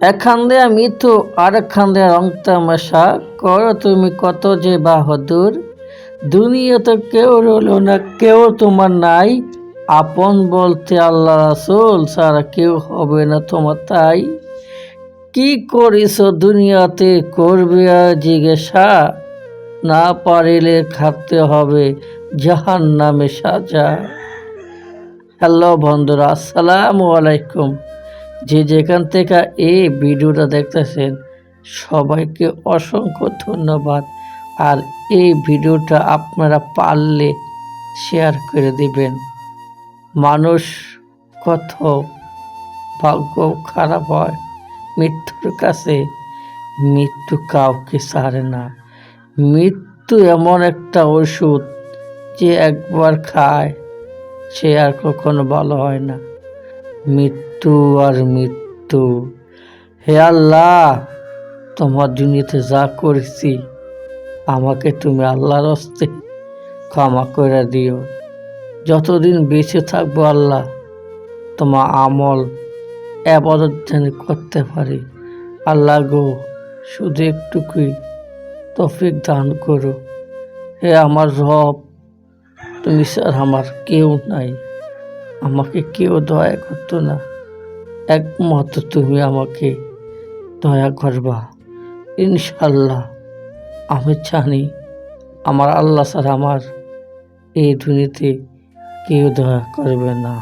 এখান দিয়ে মৃত্যু, আর এখান দিয়ে রং তামাশা। করো তুমি কত যে বাহাদুর, দুনিয়াতে কেউ রইল না, কেউ তোমার নাই। আপন বলতে আল্লাহ রাসুল ছাড়া কেউ হবে না তোমার তাই। কি করিস দুনিয়াতে, করবে জিজ্ঞাসা। না পারিলে খাটতে হবে জাহান নামে সাজা। হ্যালো বন্ধুরা, আসসালামু আলাইকুম। যে যেখান থেকে এই ভিডিওটা দেখতেছেন, সবাইকে অসংখ্য ধন্যবাদ। আর এই ভিডিওটা আপনারা পারলে শেয়ার করে দিবেন। মানুষ কত ভাগ্য খারাপ হয়, মৃত্যুর কাছে মৃত্যু কাউকে ছাড়ে না। মৃত্যু এমন একটা ওষুধ যে একবার খায়, সে আর কখনো ভালো হয় না। মৃত্যু আর মৃত্যু। হে আল্লাহ, তোমার দুনিয়াতে যা করেছি, আমাকে তুমি আল্লাহর হস্তে ক্ষমা করে দিও। যতদিন বেঁচে থাকব আল্লাহ, তোমার আমল আবাদত যেন করতে পারি। আল্লাহ গো, শুধু একটুকুই তফিক দান করো। হে আমার রব, তুমি স্যার আমার কেউ নাই। আমাকে কেউ দয়া করতো না। একমাত্র তুমি আমাকে দয়া করবা। ইনশাল্লাহ আমি জানি আমার আল্লাহ স্যার আমার এই দুনিয়াতে কেউ দয়া করবে না।